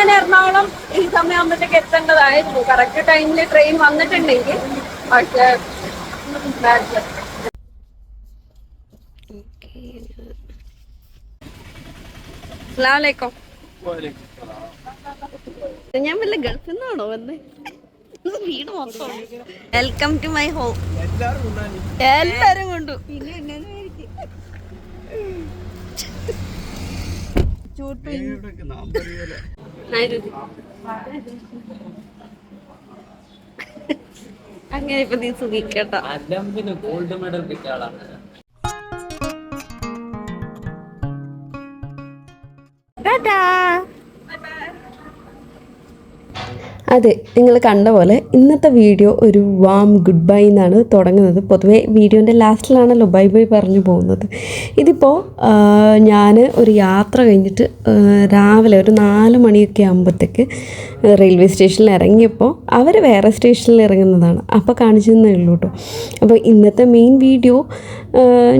ഞാൻ എറണാകുളം ഈ സമയമാകുമ്പോഴത്തേക്ക് എത്തേണ്ടതായിരുന്നു. കറക്റ്റ് ടൈമിൽ ട്രെയിൻ വന്നിട്ടുണ്ടെങ്കിൽ പക്ഷേ. അസ്സലാമലൈക്കും. ഞാൻ വല്ല ഗൾഫിൽ നിന്നാണോ വന്ന്? വീട് മൊത്തം വെൽക്കം ടു മൈ ഹോം എല്ലാരും കൊണ്ടു. അങ്ങനെ ഇപ്പൊ നീ സുഖിക്കട്ടോ. ഗോൾഡ് മെഡൽ കിട്ടിയ ആളാണ്. അതെ നിങ്ങൾ കണ്ട പോലെ ഇന്നത്തെ വീഡിയോ ഒരു വാം ഗുഡ് ബൈ എന്നാണ് തുടങ്ങുന്നത്. പൊതുവേ വീഡിയോന്റെ ലാസ്റ്റിലാണല്ലോ ബൈ ബൈ പറഞ്ഞു പോകുന്നത്. ഇതിപ്പോൾ ഞാൻ ഒരു യാത്ര കഴിഞ്ഞിട്ട് രാവിലെ ഒരു നാല് മണിയൊക്കെ ആകുമ്പോഴത്തേക്ക് റെയിൽവേ സ്റ്റേഷനിൽ ഇറങ്ങിയപ്പോൾ അവർ വേറെ സ്റ്റേഷനിൽ ഇറങ്ങുന്നതാണ്. അപ്പോൾ കാണിച്ചു തന്നേ ഉള്ളൂ കേട്ടോ. അപ്പോൾ ഇന്നത്തെ മെയിൻ വീഡിയോ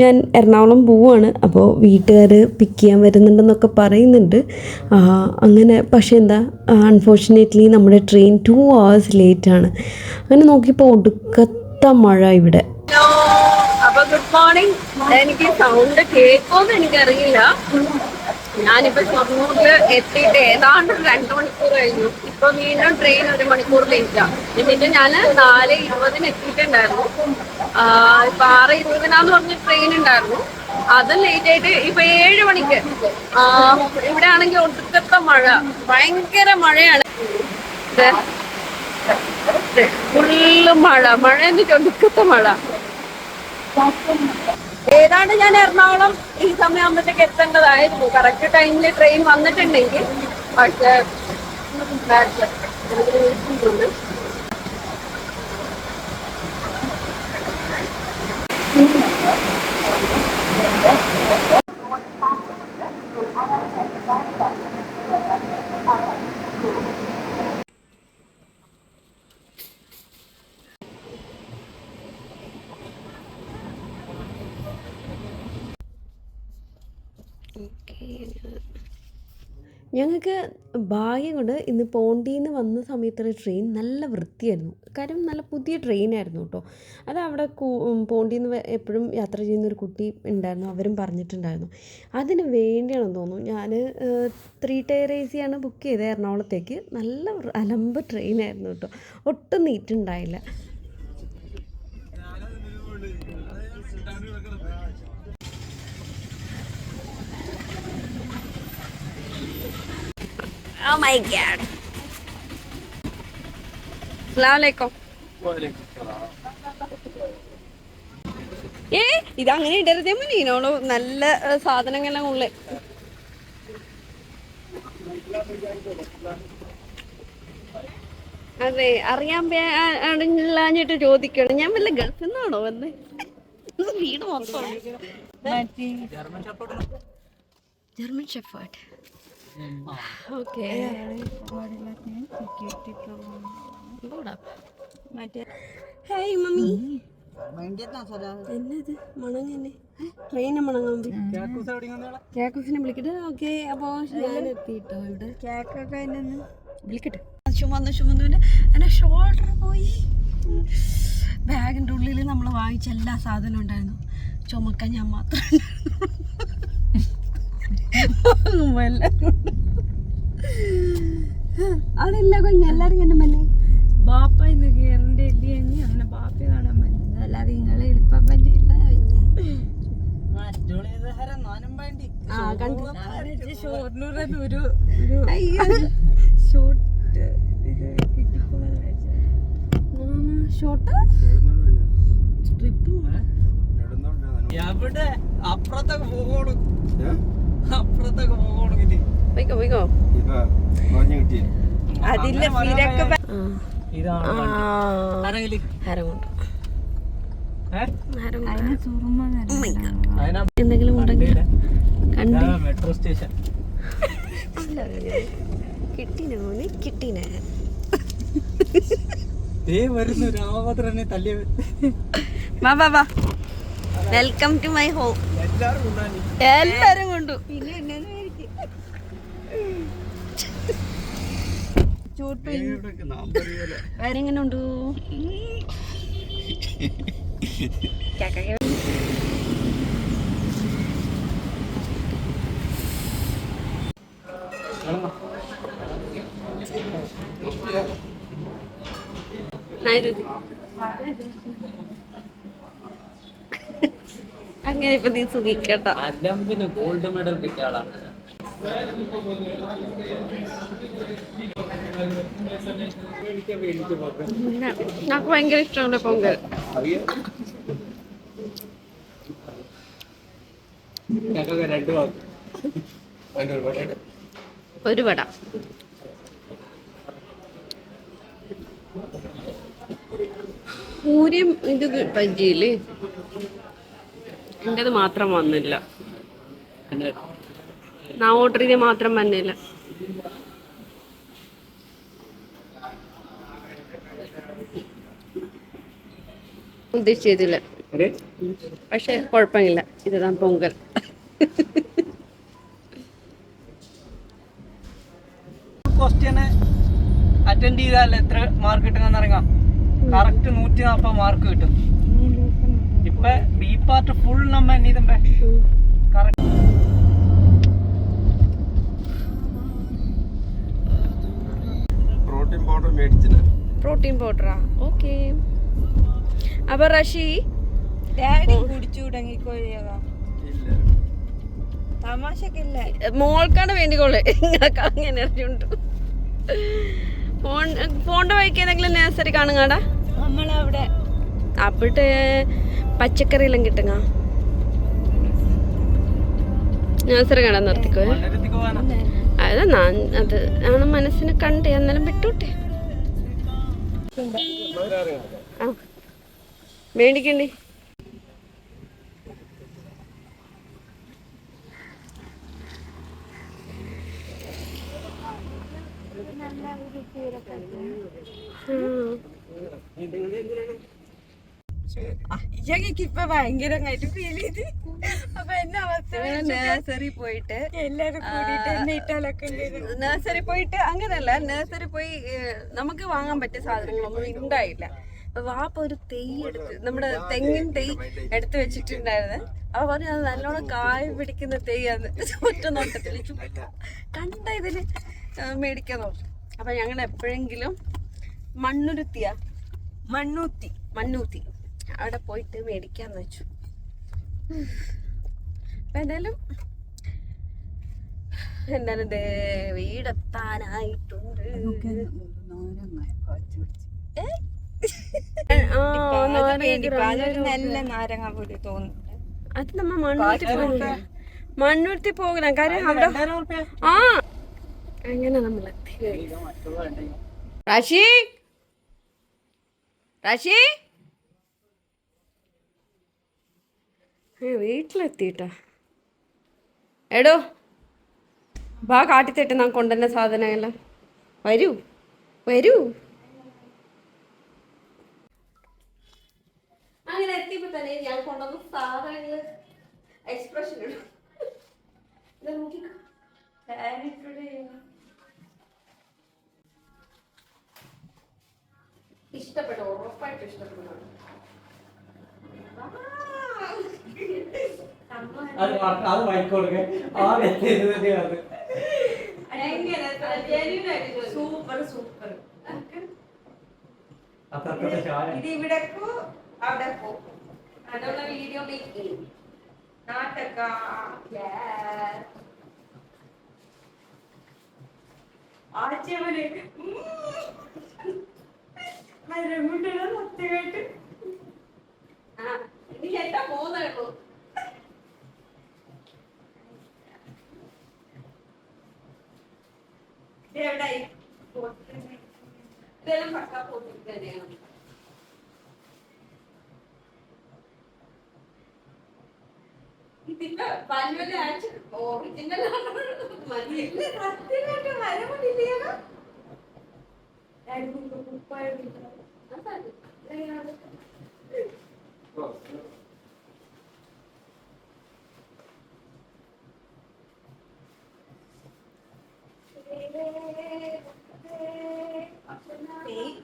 ഞാൻ എറണാകുളം പോവുകയാണ് അപ്പോൾ വീട്ടുകാർ പിക്ക് ചെയ്യാൻ വരുന്നുണ്ടെന്നൊക്കെ പറയുന്നുണ്ട്. അങ്ങനെ പക്ഷേ എന്താ അൺഫോർച്ചുനേറ്റ്ലി നമ്മുടെ ട്രെയിൻ ടു അവേഴ്സ് ആണ്. അങ്ങനെ നോക്കിയപ്പോൾ ഒടുക്കത്ത മഴ ഇവിടെ. ഗുഡ് മോർണിംഗ് എനിക്ക് സൗണ്ട് കേൾക്കുമെന്ന് എനിക്കറിയില്ല. ഞാനിപ്പോ ഷൊർണൂരിൽ എത്തിയിട്ട് ഏതാണ്ട് രണ്ട് മണിക്കൂർ കഴിഞ്ഞു. ഇപ്പൊ വീണ്ടും ട്രെയിൻ ഒരു മണിക്കൂർ ലേറ്റാ എന്നിട്ട് ഞാൻ നാല് ഇരുപതിന് എത്തിയിട്ടുണ്ടായിരുന്നു. ഇപ്പൊ ആറ് ഇരുപതിനാന്ന് പറഞ്ഞ ട്രെയിൻ ഉണ്ടായിരുന്നു. അത് ലേറ്റ് ആയിട്ട് ഇപ്പൊ ഏഴ് മണിക്ക്. ഇവിടെ ആണെങ്കിൽ ഒടുക്കത്തെ മഴ. ഭയങ്കര മഴയാണ്. ഫുള്ള് മഴ. മഴ എന്നിട്ട് ഒടുക്കത്തെ മഴ. ഏതാണ്ട് ഞാൻ എറണാകുളം ഈ സമയമാകുമ്പോഴത്തേക്ക് എത്തേണ്ടതായിരുന്നു. കറക്റ്റ് ടൈമിൽ ട്രെയിൻ വന്നിട്ടുണ്ടെങ്കിൽ. പക്ഷേ ben yaptım. ഞങ്ങൾക്ക് ഭാഗ്യം കൊണ്ട് ഇന്ന് പോണ്ടിയിൽ നിന്ന് വന്ന സമയത്തുള്ള ട്രെയിൻ നല്ല വൃത്തിയായിരുന്നു. കാര്യം നല്ല പുതിയ ട്രെയിനായിരുന്നു കേട്ടോ അത് അവിടെ പോണ്ടിയിൽ നിന്ന് എപ്പോഴും യാത്ര ചെയ്യുന്ന ഒരു കുട്ടി ഉണ്ടായിരുന്നു. അവരും പറഞ്ഞിട്ടുണ്ടായിരുന്നു. അതിന് വേണ്ടിയാണെന്ന് തോന്നുന്നു. ഞാൻ ത്രീ ടയർ എ സിയാണ് ബുക്ക് ചെയ്തത് എറണാകുളത്തേക്ക്. നല്ല അലമ്പ് ട്രെയിനായിരുന്നു കേട്ടോ ഒട്ടും നീറ്റുണ്ടായില്ല Oh my God. അസ്സലാമലൈക്കും. ഏ ഇത് അങ്ങനെ ഇടരുതേ മുന്നോളൂ നല്ല സാധനങ്ങളെല്ലാം ഉള്ളേ. അതെ അറിയാൻ അണിഞ്ഞിട്ട് ചോദിക്കണം. ഞാൻ വല്ല ഗൾഫിൽ നിന്നാണോ വന്ന്? വീട് മൊത്തം. German shepherd. Okay. Hi mummy. എന്നത്? മണങ്ങനെ ട്രെയിനെ മണങ്ങാൻ കേക്കൂസിനെ വിളിക്കട്ടെ? ഓക്കെ അപ്പോ ഞാൻ എത്തിട്ടോ ഇവിടെ? കേക്കൊക്കെ വിളിക്കട്ടെ. ചുമന്ന് ചുമന്നുവിന് എന്റെ ഷോൾഡർ പോയി. ബാഗിന്റെ ഉള്ളിൽ നമ്മൾ വാങ്ങിച്ച എല്ലാ സാധനവും ഉണ്ടായിരുന്നു. ചുമക്കാൻ ഞാൻ മാത്രം. വാങ്ങുമ്പോ എല്ലാം ഉണ്ട്. അതില്ല എല്ലാരും കണ്ടു മല്ലേ? ബാപ്പ ഇന്ന് കേറണ്ട ഇല്ലെങ്കിൽ അങ്ങനെ ബാപ്പ കാണാൻ പറ്റുന്നത് അല്ലാതെ നിങ്ങളെ എളുപ്പം കണ്ടു. ഷോർണൂറിൽ ഒരു ഒരു അയ്യോ. ഷോർട്ട് ഇത് ഷോട്ട് ട്രിപ്പ് എവിടെ? അപ്പുറത്തൊക്കെ പോകണം അപ്പുറത്തൊക്കെ പോകണം ഇത് പോയിക്കോ പോയിക്കോ. അതില്ല സുറുമ Oh my God. അതിനാ എന്തെങ്കിലും ഉണ്ടെങ്കിൽ കണ്ടി. മെട്രോ സ്റ്റേഷൻ കിട്ടിനെ മോനെ? കിട്ടിനെ. ദേ വരുന്നു രാമഭദ്രനെ തല്ലിയ വാ വാ വാ. വെൽക്കം ടു മൈ ഹോം എല്ലാരും കൊണ്ടു. പിന്നെ എന്നെ ചൂട്ട് വേറെ എങ്ങനെ ഉണ്ട് അങ്ങനെ ഇപ്പൊ നീ സുഖിക്കട്ടോ. അലമ്പിന് ഗോൾഡ് മെഡൽ കിട്ടിയ ആളാണ്. నాకు ഭയങ്കര ഇഷ്ടമുണ്ട് പൊങ്കൽ. ഒരു വട. പൂരം ഇത് ബജ്ജിയില്ലേ എന്റെത് മാത്രം വന്നില്ല. ഞാൻ ഓർഡർ ചെയ്ത് മാത്രം വന്നില്ല. ഉദ്ദേശിച്ചതില്ല പക്ഷെ കുഴപ്പമില്ല. ഇതാ പൊങ്കൽ. ക്വസ്റ്റ്യന് അറ്റൻഡ് ചെയ്താൽ എത്ര മാർക്ക് കിട്ടുന്ന കറക്റ്റ് നൂറ്റി നാൽപ്പത് മാർക്ക് കിട്ടും. ഇപ്പൊ ബി പാർട്ട് ഫുൾ നമ്മ എണ്ണീതുമ്പേ കറക്റ്റ് പ്രോട്ടീൻ പൗഡർ മേടിച്ചിന്. പ്രോട്ടീൻ പൗഡറാ ഓക്കെ അപ്പൊ റഷി? ഡാഡി കുടിച്ചു തുടങ്ങിക്കോഴിയതാ. തമാശക്കില്ല മോൾക്കാണ് വേണ്ടിക്കോളെ നിങ്ങൾക്ക് അങ്ങനെ അറിഞ്ഞുണ്ട് ഫോൺ ഫോണിന്റെ വഴിക്ക് ഏതെങ്കിലും നേഴ്സറി കാണുങ്ങാടാ നമ്മളവിടെ. അവിടെ പച്ചക്കറിയെല്ലാം കിട്ടുങ്ങ? നേഴ്സറി കാണാൻ നിർത്തിക്കോ. അത് അത് ആണ് മനസ്സിനെ കണ്ടേ അന്നേരം വിട്ടൂട്ടെ. ആ മേടിക്കണ്ടേ. ഇയാൾക്ക് ഇപ്പൊ ഭയങ്കരമായിട്ട് ഫീൽ ചെയ്ത്. അപ്പൊ എന്നെ അവസ്ഥ നഴ്സറി പോയിട്ട് എല്ലാരും കൂടിയിട്ട് എന്നെ ഇട്ടാലൊക്കെ നഴ്സറി പോയിട്ട് അങ്ങനല്ല നഴ്സറി പോയി നമുക്ക് വാങ്ങാൻ പറ്റിയ സാധനങ്ങളൊന്നും ഉണ്ടായില്ല. വാപ്പ ഒരു തെയ് എടുത്ത് നമ്മുടെ തെങ്ങിൻ തെയ് എടുത്തു വെച്ചിട്ടുണ്ടായിരുന്നു. അപ്പൊ പറഞ്ഞു അത് നല്ലോണം കായ പിടിക്കുന്ന തെയ്യാന്ന് ഒറ്റ നോട്ടത്തിൽ കണ്ട ഇതിന് മേടിക്കാൻ നോക്കും. അപ്പൊ ഞങ്ങൾ എപ്പോഴെങ്കിലും മണ്ണുരുത്തിയ? മണ്ണൂത്തി മണ്ണൂത്തി. അവിടെ പോയിട്ട് മേടിക്കാന്ന് വെച്ചു. അപ്പൊ എന്തായാലും എന്തായാലും ദേ വീടെത്താനായിട്ടുണ്ട്. അത് നമ്മ മണ്ണൂർത്തി പോകണം. മണ്ണൂത്തി പോകണം. കാര്യം അവിടെ ആ. അങ്ങനെ നമ്മൾ എത്തി. റാഷി? റാശി ഏ, വീട്ടിലെത്തിട്ടാ എടോ ബാ കാട്ടിത്തട്ട് ഞാൻ കൊണ്ടുവന്ന സാധനമെല്ലാം വരൂ വരൂ. അങ്ങനെ എത്തിയപ്പോ തന്നെ ഞാൻ കൊണ്ടുവന്ന സാധനങ്ങൾ എക്സ്പ്രഷൻ. ഇഷ്ടപ്പെട്ടു? ഉറപ്പായിട്ട് ഇഷ്ടപ്പെടുന്നു അത് വാ- അത് വായിക്കോടുക ആ വ്യക്തി അത് സൂപ്പർ സൂപ്പർ. ഇത് ഇവിടേക്കു അവിടെ പോകും അതുള്ള വീഡിയോ മേക്കിംഗ് നാട്ടക്ക. ആച്ചവന് സത്യമായിട്ട്. ആ. ഇനി ചേട്ടാ പോകുന്നുള്ളൂ എവിടായി? ഇതെല്ലാം പക്കാ പോയിട്ട് തന്നെയാണ്. ഇതിന്റെ പല്ലുവല്ല ആഴ്ച ഒറിജിനൽ സത്യമായിട്ട് മരമുണ്ടില്ലയോ ചെയ്യുവാണ് എടുത്തേ കാരണം ഇനി ഒരു അപ്പൊ ഒരു ഇത് set-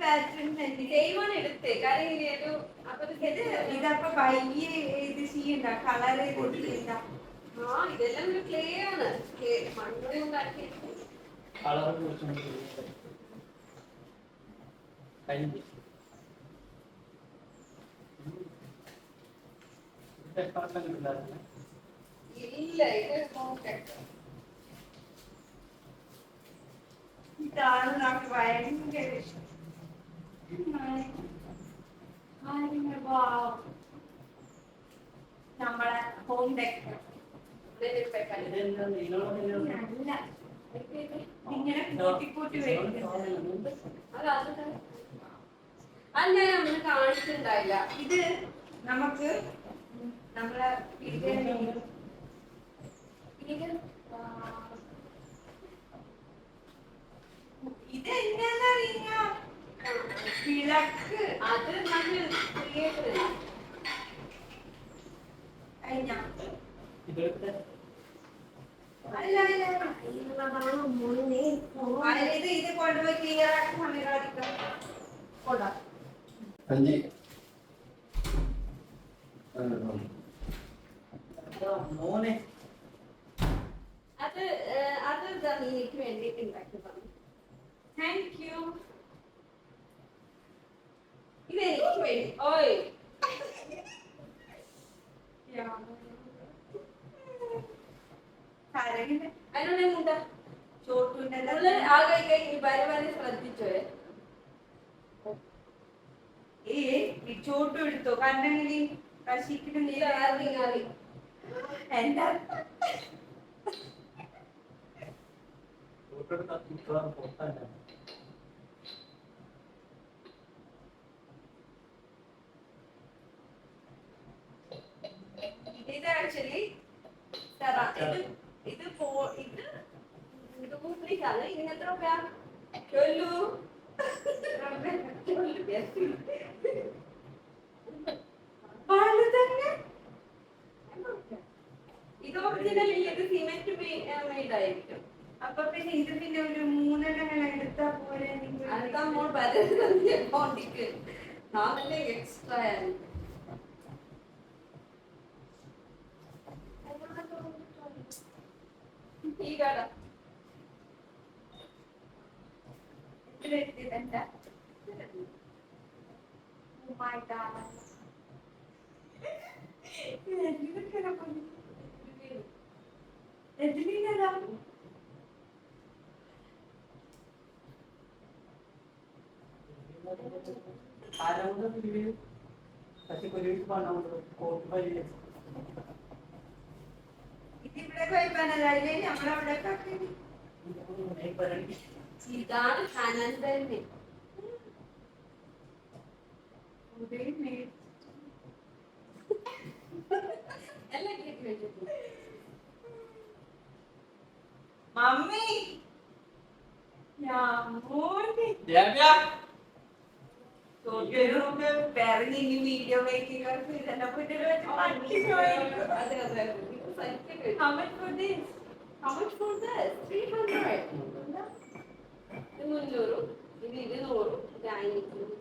ഇതപ്പൊ വൈകി ഇത് ചെയ്യണ്ട കളർ ചെയ്യണ്ട ആ ഇതെല്ലാം ക്ലേ ആണ് മണ്ണ് ഉണ്ടാക്കി കളർ ഇല്ല ഇത് ഇതാണ് നമുക്ക് ഭയങ്കര ഇഷ്ടം. നമ്മളെ ഹോം ഡെക്കർ നല്ല ഇങ്ങനെ കൂട്ടി കൂട്ടി വരുന്നത് അല്ല നമ്മൾ കാണിച്ചിട്ടുണ്ടായില്ല. ഇത് നമുക്ക് നമ്മളെ വീട്ടിലെ ഇത് എന്നാന്നറിയാ വിളക്ക് അത് നമ്മൾ ക്രിയേറ്റ് കഴിഞ്ഞ ഇതെടുത്ത് അല്ല അല്ല അതായത് ഇത് കൊണ്ടുപോയി ക്ലിയർ ആക്കി സമീപിക്കാം കൊള്ളാം സഞ്ജി മോനെ. അത് അത് എനിക്ക് വേണ്ടിയിട്ട് ഉണ്ടാക്കിയതാണ് താങ്ക് യു ഇത് എനിക്ക് വേണ്ടി. ഓയ്. അതിനോട് ചോട്ടുന്റെ ഈ ശ്രദ്ധിച്ചോയെ ഏ ഈ ചോട്ടു എടുത്തോ? കണ്ടെങ്കിൽ കശിക്കിട്ട് നീ അറിയ അറിയ എന്താ പൊട്ടാൻ ഇത് ആക്ച്വലി ഇത് ഇത് പോ ഇത് ഡ്യൂപ്ലിക് ആണ് ഇതിന് എത്ര രൂപ ചൊല്ലു ചൊല്ലു പാൽ തന്നെ ഇത് ഒറിജിനൽ ഇത് സിമെന്റ് മെയ്ഡ് ആയിരിക്കും അപ്പൊ പിന്നെ ഇത് പിന്നെ ഒരു മൂന്നെണ്ണം എടുത്താ പോലെ അടുത്ത മോൾ വരുന്നത് അക്കൗണ്ടിക്ക് നാളെ എക്സ്ട്രാ ആണ്. ഈ കട ഇതിലെത്തിയതെന്താ Oh my God. ഇതൊക്കെ എതിലില്ലല്ലോ ആരാവുന്ന വീഡിയോ പക്ഷെ ഒരു പണം കോട്ട് വഴി ഇതിവിടെ പോയപ്പോഴല്ലേ നമ്മളവിടെ ഇതാണ് അനന്തന്റെ എല്ലാം കേട്ട് വെച്ചിട്ടുണ്ട് മമ്മി ഞാൻ മോനെ പറഞ്ഞ് ഇനി വീഡിയോ മേക്കിംഗ് ഇതെന്നെ കുട്ടികൾ വെച്ച് പഠിക്കുമായിരിക്കും അതെ അതെ ഇത് സഹിക്കാൻ How much for this? How much for this? 300. ഇത് മുന്നൂറും ഇത് ഇരുന്നൂറും ഇത് അഞ്ഞൂറും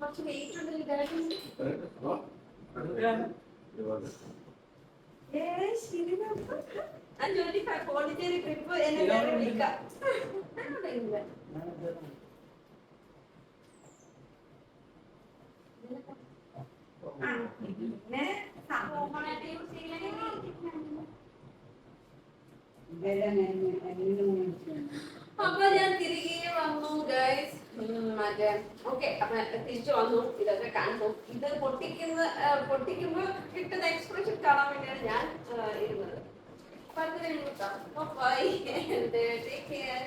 കുറച്ച് വെയിറ്റ് ഉണ്ട് ഇതായിട്ട് ഏ ശരി ഞാൻ ജോലി പോണ്ടിച്ചേരി ട്രിപ്പ് എന്നെ വിളിക്കാം. പിന്നെ യൂസ് ചെയ്യില്ലെങ്കിൽ അപ്പൊ ഞാൻ തിരികെ വന്നു ഗൈസ് മറ്റേ ഓക്കെ അപ്പൊ തിരിച്ചു വന്നു. ഇതൊക്കെ കണ്ടു ഇത് പൊട്ടിക്കുന്ന പൊട്ടിക്കുമ്പോൾ പൊട്ടിക്കുമ്പോ കിട്ടുന്ന എക്സ്പ്രഷൻ കാണാൻ വേണ്ടിയാണ് ഞാൻ ആ, ഇരുന്നത് അപ്പൊ അത് കഴിഞ്ഞു ബൈ ടേക്ക് കെയർ